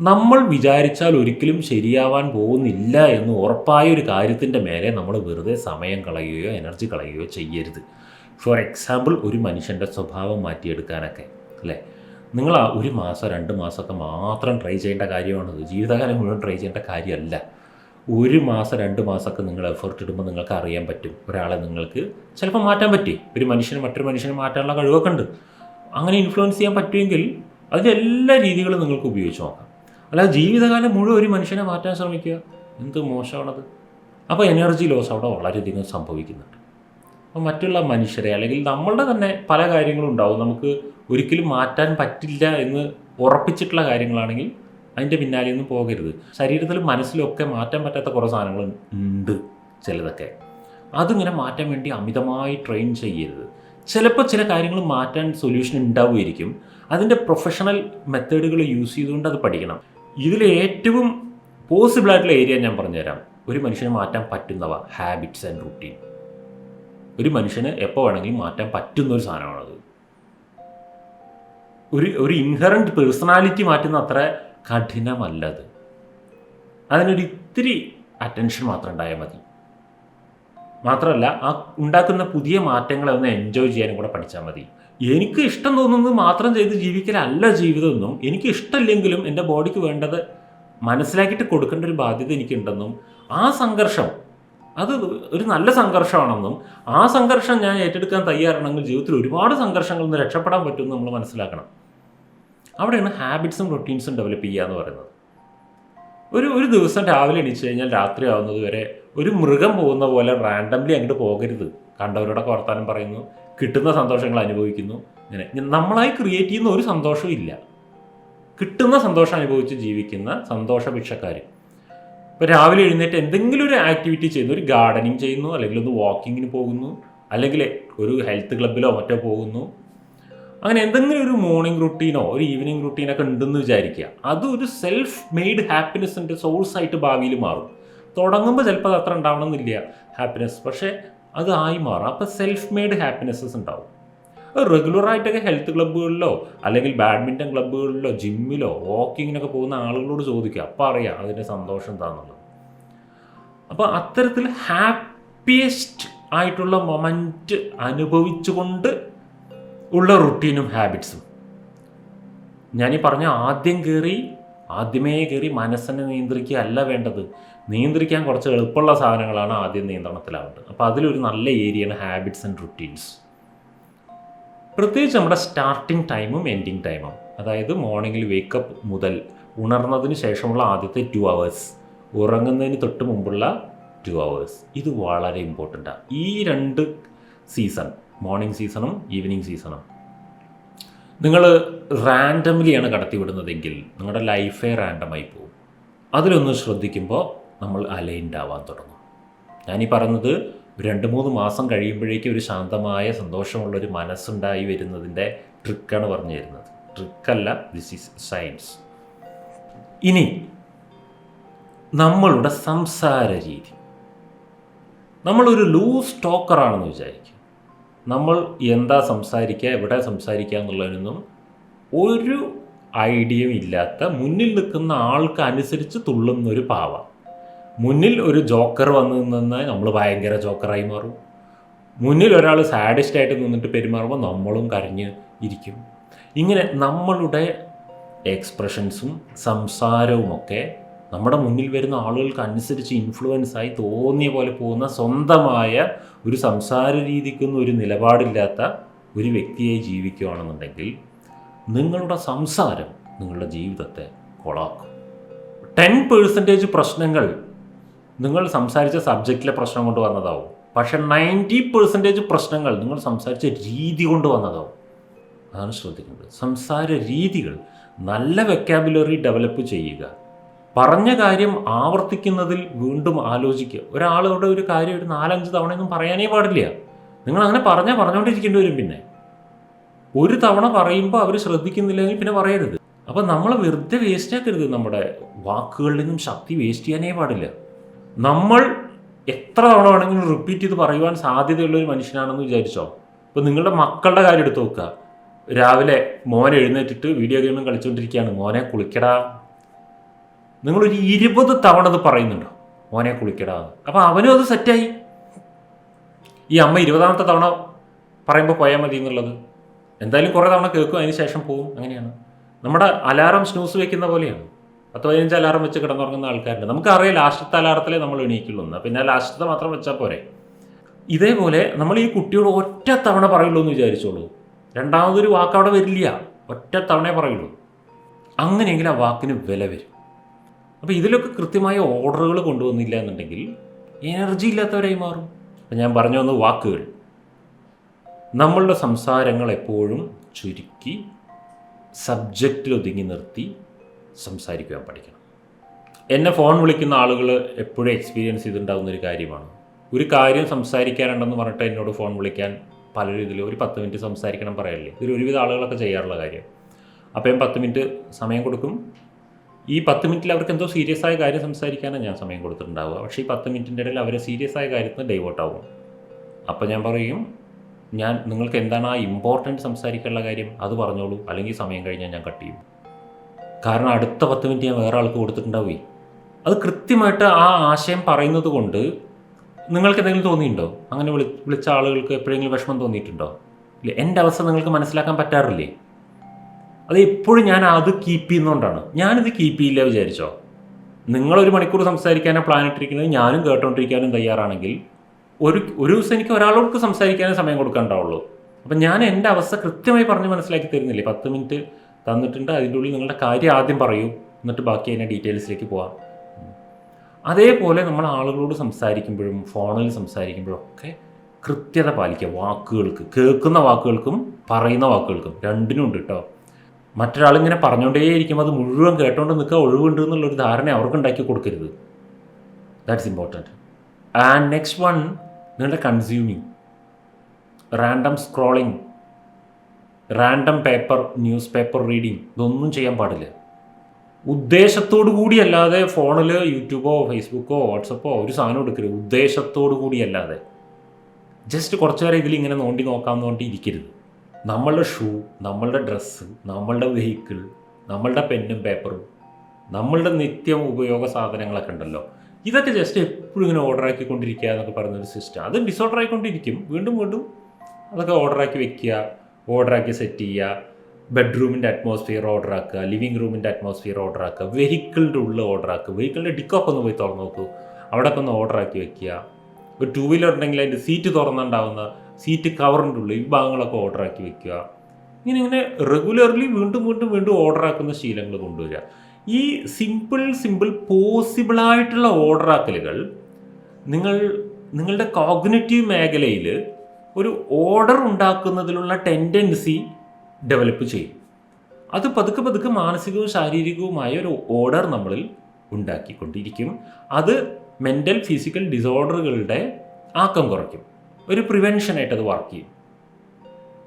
നമ്മൾ വിചാരിച്ചാൽ ഒരിക്കലും ശരിയാവാൻ പോകുന്നില്ല എന്ന് ഉറപ്പായ ഒരു കാര്യത്തിന്റെ മേലെ നമ്മൾ വെറുതെ സമയം കളയുകയോ എനർജി കളയുകയോ ചെയ്യരുത്. ഫോർ എക്സാമ്പിൾ ഒരു മനുഷ്യന്റെ സ്വഭാവം മാറ്റിയെടുക്കാനൊക്കെ അല്ലേ? നിങ്ങൾ ആ ഒരു മാസം രണ്ട് മാസമൊക്കെ മാത്രം ട്രൈ ചെയ്യേണ്ട കാര്യമാണത് ജീവിതകാലം മുഴുവൻ ട്രൈ ചെയ്യേണ്ട കാര്യമല്ല. ഒരു മാസം രണ്ട് മാസമൊക്കെ നിങ്ങൾ എഫേർട്ട് ഇടുമ്പോൾ നിങ്ങൾക്ക് അറിയാൻ പറ്റും. ഒരാളെ നിങ്ങൾക്ക് ചിലപ്പോൾ മാറ്റാൻ പറ്റി. ഒരു മനുഷ്യന് മറ്റൊരു മനുഷ്യനെ മാറ്റാനുള്ള കഴിവൊക്കെ ഉണ്ട്. അങ്ങനെ ഇൻഫ്ലുവൻസ് ചെയ്യാൻ പറ്റുമെങ്കിൽ അതിന്റെ എല്ലാ രീതികളും നിങ്ങൾക്ക് ഉപയോഗിച്ച് നോക്കാം. അല്ലാതെ ജീവിതകാലം മുഴുവൻ ഒരു മനുഷ്യനെ മാറ്റാൻ ശ്രമിക്കുക. എന്ത് മോശമാണത്? അപ്പോൾ എനർജി ലോസ് അവിടെ വളരെയധികം സംഭവിക്കുന്നുണ്ട്. അപ്പോൾ മറ്റുള്ള മനുഷ്യരെ അല്ലെങ്കിൽ നമ്മളുടെ തന്നെ പല കാര്യങ്ങളും ഉണ്ടാവും. നമുക്ക് ഒരിക്കലും മാറ്റാൻ പറ്റില്ല എന്ന് ഉറപ്പിച്ചിട്ടുള്ള കാര്യങ്ങളാണെങ്കിൽ അതിന്റെ പിന്നാലെ ഒന്നും പോകരുത്. ശരീരത്തിലും മനസ്സിലും ഒക്കെ മാറ്റാൻ പറ്റാത്ത കുറേ സാധനങ്ങൾ ഉണ്ട് ചിലതൊക്കെ. അതിങ്ങനെ മാറ്റാൻ വേണ്ടി അമിതമായി ട്രെയിൻ ചെയ്യരുത്. ചിലപ്പോൾ ചില കാര്യങ്ങൾ മാറ്റാൻ സൊല്യൂഷൻ ഉണ്ടാവുമായിരിക്കും. അതിന്റെ പ്രൊഫഷണൽ മെത്തേഡുകൾ യൂസ് ചെയ്തുകൊണ്ട് അത് പഠിക്കണം. ഇതിൽ ഏറ്റവും പോസിബിൾ ആയിട്ടുള്ള ഏരിയ ഞാൻ പറഞ്ഞുതരാം. ഒരു മനുഷ്യനെ മാറ്റാൻ പറ്റുന്നവ ഹാബിറ്റ്സ് ആൻഡ് റുട്ടീൻ ഒരു മനുഷ്യന് എപ്പോൾ വേണമെങ്കിലും മാറ്റാൻ പറ്റുന്ന ഒരു സാധനമാണത്. ഒരു ഒരു ഇൻഹറന്റ് പേഴ്സണാലിറ്റി മാറ്റുന്ന അത്ര കഠിനമല്ലത്. അതിനൊരു ഇത്തിരി അറ്റൻഷൻ മാത്രം ഉണ്ടായാൽ മതി. മാത്രമല്ല ആ ഉണ്ടാക്കുന്ന പുതിയ മാറ്റങ്ങളെ ഒന്ന് എൻജോയ് ചെയ്യാനും കൂടെ പഠിച്ചാൽ മതി. എനിക്ക് ഇഷ്ടം തോന്നുന്നത് മാത്രം ചെയ്ത് ജീവിക്കലല്ല ജീവിതമെന്നും എനിക്ക് ഇഷ്ടമില്ലെങ്കിലും എന്റെ ബോഡിക്ക് വേണ്ടത് മനസ്സിലാക്കിയിട്ട് കൊടുക്കേണ്ട ഒരു ബാധ്യത എനിക്കുണ്ടെന്നും ആ സംഘർഷം അത് ഒരു നല്ല സംഘർഷമാണെന്നും ആ സംഘർഷം ഞാൻ ഏറ്റെടുക്കാൻ തയ്യാറാണെങ്കിൽ ജീവിതത്തിൽ ഒരുപാട് സംഘർഷങ്ങളിൽ നിന്ന് രക്ഷപ്പെടാൻ പറ്റുമെന്ന് നമ്മൾ മനസ്സിലാക്കണം. അവിടെയാണ് ഹാബിറ്റ്സും റൊട്ടീൻസും ഡെവലപ്പ് ചെയ്യുക എന്ന് പറയുന്നത്. ഒരു ഒരു ദിവസം രാവിലെ എണീച്ച് കഴിഞ്ഞാൽ രാത്രി ആവുന്നത് വരെ ഒരു മൃഗം പോകുന്ന പോലെ റാൻഡംലി അങ്ങോട്ട് പോകരുത്. കണ്ടവരോടൊക്കെ വർത്താനം പറയുന്നു. കിട്ടുന്ന സന്തോഷങ്ങൾ അനുഭവിക്കുന്നു. ഇങ്ങനെ. നമ്മളായി ക്രിയേറ്റ് ചെയ്യുന്ന ഒരു സന്തോഷവും ഇല്ല. കിട്ടുന്ന സന്തോഷം അനുഭവിച്ച് ജീവിക്കുന്ന സന്തോഷ ഭിക്ഷക്കാർ ഇപ്പോൾ രാവിലെ എഴുന്നേറ്റ് എന്തെങ്കിലും ഒരു ആക്ടിവിറ്റി ചെയ്യുന്നു. ഒരു ഗാർഡനിങ് ചെയ്യുന്നു അല്ലെങ്കിൽ ഒന്ന് വാക്കിങ്ങിന് പോകുന്നു അല്ലെങ്കിൽ ഒരു ഹെൽത്ത് ക്ലബിലോ മറ്റോ പോകുന്നു. അങ്ങനെ എന്തെങ്കിലും ഒരു മോർണിംഗ് റുട്ടീനോ ഒരു ഈവനിങ് റുട്ടീനൊക്കെ ഉണ്ടെന്ന് വിചാരിക്കുക. അത് ഒരു സെൽഫ് മെയ്ഡ് ഹാപ്പിനെസ്സിന്റെ സോഴ്സായിട്ട് ഭാവിയിൽ മാറും. തുടങ്ങുമ്പോൾ ചിലപ്പോൾ അത് അത്ര ഉണ്ടാവണമെന്നില്ല ഹാപ്പിനെസ് പക്ഷേ അത് ആയി മാറും അപ്പോൾ സെൽഫ് മെയ്ഡ് ഹാപ്പിനെസ്സസ് ഉണ്ടാവും റെഗുലറായിട്ടൊക്കെ ഹെൽത്ത് ക്ലബ്ബുകളിലോ അല്ലെങ്കിൽ ബാഡ്മിന്റൺ ക്ലബ്ബുകളിലോ ജിമ്മിലോ വാക്കിങ്ങിനൊക്കെ പോകുന്ന ആളുകളോട് ചോദിക്കുക അപ്പം അറിയാം അതിന്റെ സന്തോഷം എന്താണെന്നുള്ളത് അപ്പോൾ അത്തരത്തിൽ ഹാപ്പിയസ്റ്റ് ആയിട്ടുള്ള മൊമെന്റ് അനുഭവിച്ചുകൊണ്ട് ഉള്ള റുട്ടീനും ഹാബിറ്റ്സും ഞാനീ പറഞ്ഞ ആദ്യം കയറി ആദ്യമേ കയറി മനസ്സിനെ നിയന്ത്രിക്കുക അല്ല വേണ്ടത്. നിയന്ത്രിക്കാൻ കുറച്ച് എളുപ്പമുള്ള സാധനങ്ങളാണ് ആദ്യം നിയന്ത്രണത്തിലാവേണ്ടത്. അപ്പോൾ അതിലൊരു നല്ല ഏരിയയാണ് ഹാബിറ്റ്സ് ആൻഡ് റുട്ടീൻസ് പ്രത്യേകിച്ച് നമ്മുടെ സ്റ്റാർട്ടിംഗ് ടൈമും എൻഡിങ് ടൈമും അതായത് മോർണിംഗിൽ വേക്കപ്പ് മുതൽ ഉണർന്നതിന് ശേഷമുള്ള ആദ്യത്തെ ടു അവേഴ്സ് ഉറങ്ങുന്നതിന് തൊട്ട് മുമ്പുള്ള ടു അവേഴ്സ് ഇത് വളരെ ഇമ്പോർട്ടന്റാണ് ഈ രണ്ട് സീസൺ മോർണിംഗ് സീസണും ഈവനിങ് സീസണും നിങ്ങൾ റാൻഡംലിയാണ് കടത്തിവിടുന്നതെങ്കിൽ നിങ്ങളുടെ ലൈഫേ റാൻഡമായി പോകും അതിലൊന്ന് ശ്രദ്ധിക്കുമ്പോൾ നമ്മൾ അലൈൻഡ് ആവാൻ തുടങ്ങും. ഞാനീ പറഞ്ഞത് രണ്ട് മൂന്ന് മാസം കഴിയുമ്പോഴേക്കും ഒരു ശാന്തമായ സന്തോഷമുള്ളൊരു മനസ്സുണ്ടായി വരുന്നതിന്റെ ട്രിക്കാണ് പറഞ്ഞു തരുന്നത് ട്രിക്കല്ല ദിസ് ഈസ് സയൻസ് ഇനി നമ്മളുടെ സംസാര രീതി. നമ്മളൊരു ലൂസ് ടോക്കറാണെന്ന് വിചാരിക്കും നമ്മൾ എന്താ സംസാരിക്കുക എവിടെ സംസാരിക്കുക എന്നുള്ളതിനൊന്നും ഒരു ഐഡിയയും ഇല്ലാത്ത മുന്നിൽ നിൽക്കുന്ന ആൾക്ക് അനുസരിച്ച് തുള്ളുന്ന ഒരു പാവ. മുന്നിൽ ഒരു ജോക്കർ വന്നു നിന്നാൽ നമ്മൾ ഭയങ്കര ജോക്കറായി മാറും. മുന്നിൽ ഒരാൾ സാഡിസ്റ്റ് ആയിട്ട് നിന്നിട്ട് പെരുമാറുമ്പോൾ നമ്മളും കരഞ്ഞ് ഇരിക്കും. ഇങ്ങനെ നമ്മളുടെ എക്സ്പ്രഷൻസും സംസാരവുമൊക്കെ നമ്മുടെ മുന്നിൽ വരുന്ന ആളുകൾക്ക് അനുസരിച്ച് ഇൻഫ്ലുവൻസായി തോന്നിയ പോലെ പോകുന്ന സ്വന്തമായ ഒരു സംസാര രീതിക്കൊന്നും ഒരു നിലപാടില്ലാത്ത ഒരു വ്യക്തിയായി ജീവിക്കുകയാണെന്നുണ്ടെങ്കിൽ നിങ്ങളുടെ സംസാരം നിങ്ങളുടെ ജീവിതത്തെ കൊളാക്കും. ടെൻ പേഴ്സന്റേജ് പ്രശ്നങ്ങൾ നിങ്ങൾ സംസാരിച്ച സബ്ജക്റ്റിലെ പ്രശ്നം കൊണ്ട് വന്നതാവും. പക്ഷെ നയന്റി പെർസെന്റേജ് പ്രശ്നങ്ങൾ നിങ്ങൾ സംസാരിച്ച രീതി കൊണ്ട് വന്നതാവും. അതാണ് ശ്രദ്ധിക്കേണ്ടത്. സംസാര രീതികൾ നല്ല വെക്കാബുലറി ഡെവലപ്പ് ചെയ്യുക. പറഞ്ഞ കാര്യം ആവർത്തിക്കുന്നതിൽ വീണ്ടും ആലോചിക്കുക. ഒരാളോട് ഒരു കാര്യം ഒരു നാലഞ്ച് തവണയൊന്നും പറയാനേ പാടില്ല. നിങ്ങൾ അങ്ങനെ പറഞ്ഞാൽ പറഞ്ഞുകൊണ്ടിരിക്കേണ്ടി വരും പിന്നെ. ഒരു തവണ പറയുമ്പോൾ അവർ ശ്രദ്ധിക്കുന്നില്ലെങ്കിൽ പിന്നെ പറയരുത്. അപ്പോൾ നമ്മൾ വെറുതെ വേസ്റ്റ് ആക്കരുത് നമ്മുടെ വാക്കുകളിൽ നിന്നും ശക്തി വേസ്റ്റ് ചെയ്യാനേ പാടില്ല. നമ്മൾ എത്ര തവണ വേണമെങ്കിലും റിപ്പീറ്റ് ചെയ്ത് പറയുവാൻ സാധ്യതയുള്ള ഒരു മനുഷ്യനാണെന്ന് വിചാരിച്ചോ? ഇപ്പം നിങ്ങളുടെ മക്കളുടെ കാര്യം എടുത്ത് നോക്കുക. രാവിലെ മോനെ എഴുന്നേറ്റിട്ട് വീഡിയോ ഗെയിമും കളിച്ചുകൊണ്ടിരിക്കുകയാണ് മോനെ കുളിക്കടാ. നിങ്ങളൊരു ഇരുപത് തവണ അത് പറയുന്നുണ്ടോ? മോനെ കുളിക്കടാ. അപ്പോൾ അവനും അത് സെറ്റായി ഈ അമ്മ ഇരുപതാമത്തെ തവണ പറയുമ്പോൾ പോയാൽ മതി എന്നുള്ളത്. എന്തായാലും കുറേ തവണ കേൾക്കും അതിന് ശേഷം പോവും. അങ്ങനെയാണ്. നമ്മുടെ അലാറം സ്നൂസ് വെക്കുന്ന പോലെയാണ്. പത്ത് പതിനഞ്ച് അലാറം വെച്ച് കിടന്നുറങ്ങുന്ന ആൾക്കാരുണ്ട്. നമുക്കറിയാം ലാസ്റ്റത്തെ അലാറത്തിലേ നമ്മൾ എണീക്കുള്ളൂ. എന്ന് പിന്നെ ലാസ്റ്റത്തെ മാത്രം വെച്ചാൽ പോരെ. ഇതേപോലെ നമ്മൾ ഈ കുട്ടിയോട് ഒറ്റ തവണ പറയുള്ളൂ എന്ന് വിചാരിച്ചോളൂ. രണ്ടാമതൊരു വാക്ക് അവിടെ വരില്ല. ഒറ്റ തവണയെ പറയുള്ളൂ. അങ്ങനെയെങ്കിൽ ആ വാക്കിന് വില വരും. അപ്പോൾ ഇതിലൊക്കെ കൃത്യമായ ഓർഡറുകൾ കൊണ്ടുവന്നില്ല എന്നുണ്ടെങ്കിൽ എനർജി ഇല്ലാത്തവരായി മാറും. അപ്പം ഞാൻ പറഞ്ഞു വന്ന വാക്കുകൾ. നമ്മളുടെ സംസാരങ്ങൾ എപ്പോഴും ചുരുക്കി സബ്ജക്റ്റിൽ ഒതുങ്ങി നിർത്തി സംസാരിക്കുവാൻ പഠിക്കണം. എന്നെ ഫോൺ വിളിക്കുന്ന ആളുകൾ എപ്പോഴും എക്സ്പീരിയൻസ് ചെയ്തിട്ടുണ്ടാകുന്ന ഒരു കാര്യമാണ്. ഒരു കാര്യം സംസാരിക്കാനുണ്ടെന്ന് പറഞ്ഞിട്ട് എന്നോട് ഫോൺ വിളിക്കാൻ പല രീതിയിൽ ഒരു പത്ത് മിനിറ്റ് സംസാരിക്കണം പറയല്ലേ? ഇതിൽ ഒരുവിധ ആളുകളൊക്കെ ചെയ്യാറുള്ള കാര്യം. അപ്പോൾ ഞാൻ പത്ത് മിനിറ്റ് സമയം കൊടുക്കും. ഈ പത്ത് മിനിറ്റിൽ അവർക്ക് എന്തോ സീരിയസ് ആയ കാര്യം സംസാരിക്കാനാണ് ഞാൻ സമയം കൊടുത്തിട്ടുണ്ടാവുക. പക്ഷേ ഈ പത്ത് മിനിറ്റിന്റെ ഇടയിൽ അവർ സീരിയസ് ആയ കാര്യത്തിന് ഡൈവേർട്ട് ആവും. അപ്പോൾ ഞാൻ പറയും ഞാൻ നിങ്ങൾക്ക് എന്താണ് ആ ഇമ്പോർട്ടന്റ് സംസാരിക്കാനുള്ള കാര്യം? അത് പറഞ്ഞോളൂ. അല്ലെങ്കിൽ സമയം കഴിഞ്ഞാൽ ഞാൻ കട്ട് ചെയ്യും. കാരണം അടുത്ത പത്ത് മിനിറ്റ് ഞാൻ വേറെ ആൾക്ക് കൊടുത്തിട്ടുണ്ടാവേ അത് കൃത്യമായിട്ട് ആ ആശയം പറയുന്നത് കൊണ്ട് നിങ്ങൾക്ക് എന്തെങ്കിലും തോന്നിയിട്ടുണ്ടോ? അങ്ങനെ വിളി വിളിച്ച ആളുകൾക്ക് എപ്പോഴെങ്കിലും വിഷമം തോന്നിയിട്ടുണ്ടോ? ഇല്ല? എന്റെ അവസ്ഥ നിങ്ങൾക്ക് മനസ്സിലാക്കാൻ പറ്റാറില്ലേ? അത് എപ്പോഴും ഞാൻ അത് കീപ്പ് ചെയ്യുന്നതുകൊണ്ടാണ് ഞാനിത് കീപ്പ് ചെയ്യില്ല വിചാരിച്ചോ? നിങ്ങളൊരു മണിക്കൂർ സംസാരിക്കാനാണ് പ്ലാൻ ഇട്ടിരിക്കുന്നത് ഞാനും കേട്ടോണ്ടിരിക്കാനും തയ്യാറാണെങ്കിൽ ഒരു ഒരു ദിവസം എനിക്ക് ഒരാളോട് സംസാരിക്കാനേ സമയം കൊടുക്കാൻ കൊടുക്കാനുണ്ടാവുള്ളൂ. അപ്പം ഞാൻ എന്റെ അവസ്ഥ കൃത്യമായി പറഞ്ഞ് മനസ്സിലാക്കി തരുന്നില്ലേ? പത്ത് മിനിറ്റ് തന്നിട്ടുണ്ട്. അതിന്റെ ഉള്ളിൽ നിങ്ങളുടെ കാര്യം ആദ്യം പറയൂ. എന്നിട്ട് ബാക്കി അതിന്റെ ഡീറ്റെയിൽസിലേക്ക് പോവാം. അതേപോലെ നമ്മൾ ആളുകളോട് സംസാരിക്കുമ്പോഴും ഫോണിൽ സംസാരിക്കുമ്പോഴും ഒക്കെ കൃത്യത പാലിക്കുക. വാക്കുകൾക്ക് കേൾക്കുന്ന വാക്കുകൾക്കും പറയുന്ന വാക്കുകൾക്കും രണ്ടിനും ഉണ്ട് കേട്ടോ മറ്റൊരാളിങ്ങനെ പറഞ്ഞുകൊണ്ടേയിരിക്കും. അത് മുഴുവൻ കേട്ടോണ്ട് നിൽക്കുക ഒഴിവുണ്ട് എന്നുള്ളൊരു ധാരണ അവർക്ക് ഉണ്ടാക്കി കൊടുക്കരുത്. That's important and next one നിങ്ങളുടെ consuming random scrolling random paper newspaper reading ഇതൊന്നും ചെയ്യാൻ പാടില്ല. ഉദ്ദേശത്തോടു കൂടിയല്ലാതെ ഫോണിൽ യൂട്യൂബോ ഫേസ്ബുക്കോ വാട്സപ്പോ ഒരു സാധനം എടുക്കരുത്. ഉദ്ദേശത്തോടു കൂടിയല്ലാതെ. ജസ്റ്റ് കുറച്ച് നേരം ഇതിൽ ഇങ്ങനെ നോണ്ടി നോക്കാമെന്ന് പറഞ്ഞിട്ട് ഇരിക്കരുത്. നമ്മളുടെ ഷൂ നമ്മളുടെ ഡ്രസ്സ് നമ്മളുടെ വെഹിക്കിൾ നമ്മളുടെ പെന്നും പേപ്പറും നമ്മളുടെ നിത്യം ഉപയോഗ സാധനങ്ങളൊക്കെ ഉണ്ടല്ലോ. ഇതൊക്കെ ജസ്റ്റ് എപ്പോഴും ഇങ്ങനെ ഓർഡർ ആക്കിക്കൊണ്ടിരിക്കുക എന്നൊക്കെ പറയുന്നൊരു സിസ്റ്റം അത് ഡിസോർഡർ ആയിക്കൊണ്ടിരിക്കും. വീണ്ടും വീണ്ടും അതൊക്കെ ഓർഡർ ആക്കി വെക്കുക. ഓർഡർ ആക്കി സെറ്റ് ചെയ്യുക. ബെഡ്റൂമിന്റെ അറ്റ്മോസ്ഫിയർ ഓർഡർ ആക്കുക. ലിവിങ് റൂമിന്റെ അറ്റ്മോസ്ഫിയർ ഓർഡർ ആക്കുക. വെഹിക്കിളിന്റെ ഉള്ളിൽ ഓർഡർ ആക്കുക. വെഹിക്കിളിന്റെ ഡിക്കോപ്പ് ഒന്ന് പോയി തുറന്ന് നോക്കൂ. അവിടെയൊക്കെ ഒന്ന് ഓർഡർ ആക്കി വെക്കുക. ഒരു ടൂ വീലർ ഉണ്ടെങ്കിൽ അതിന്റെ സീറ്റ് തുറന്നുണ്ടാവുന്ന സീറ്റ് കവറിന്റെ ഉള്ളിൽ ഈ ഭാഗങ്ങളൊക്കെ ഓർഡർ ആക്കി വെക്കുക. ഇങ്ങനെ ഇങ്ങനെ റെഗുലർലി വീണ്ടും വീണ്ടും വീണ്ടും ഓർഡർ ആക്കുന്ന ശീലങ്ങൾ കൊണ്ടുവരിക. ഈ സിമ്പിൾ സിമ്പിൾ പോസിബിളായിട്ടുള്ള ഓർഡർ ആക്കലുകൾ നിങ്ങൾ നിങ്ങളുടെ കോഗ്നറ്റീവ് മേഖലയിൽ ഒരു ഓർഡർ ഉണ്ടാക്കുന്നതിലുള്ള ടെൻഡൻസി ഡെവലപ്പ് ചെയ്യും. അത് പതുക്കെ പതുക്കെ മാനസികവും ശാരീരികവുമായ ഒരു ഓർഡർ നമ്മളിൽ ഉണ്ടാക്കിക്കൊണ്ടിരിക്കും. അത് മെന്റൽ ഫിസിക്കൽ ഡിസോർഡറുകളുടെ ആക്കം കുറയ്ക്കും. ഒരു പ്രിവെൻഷനായിട്ട് അത് വർക്ക് ചെയ്യും.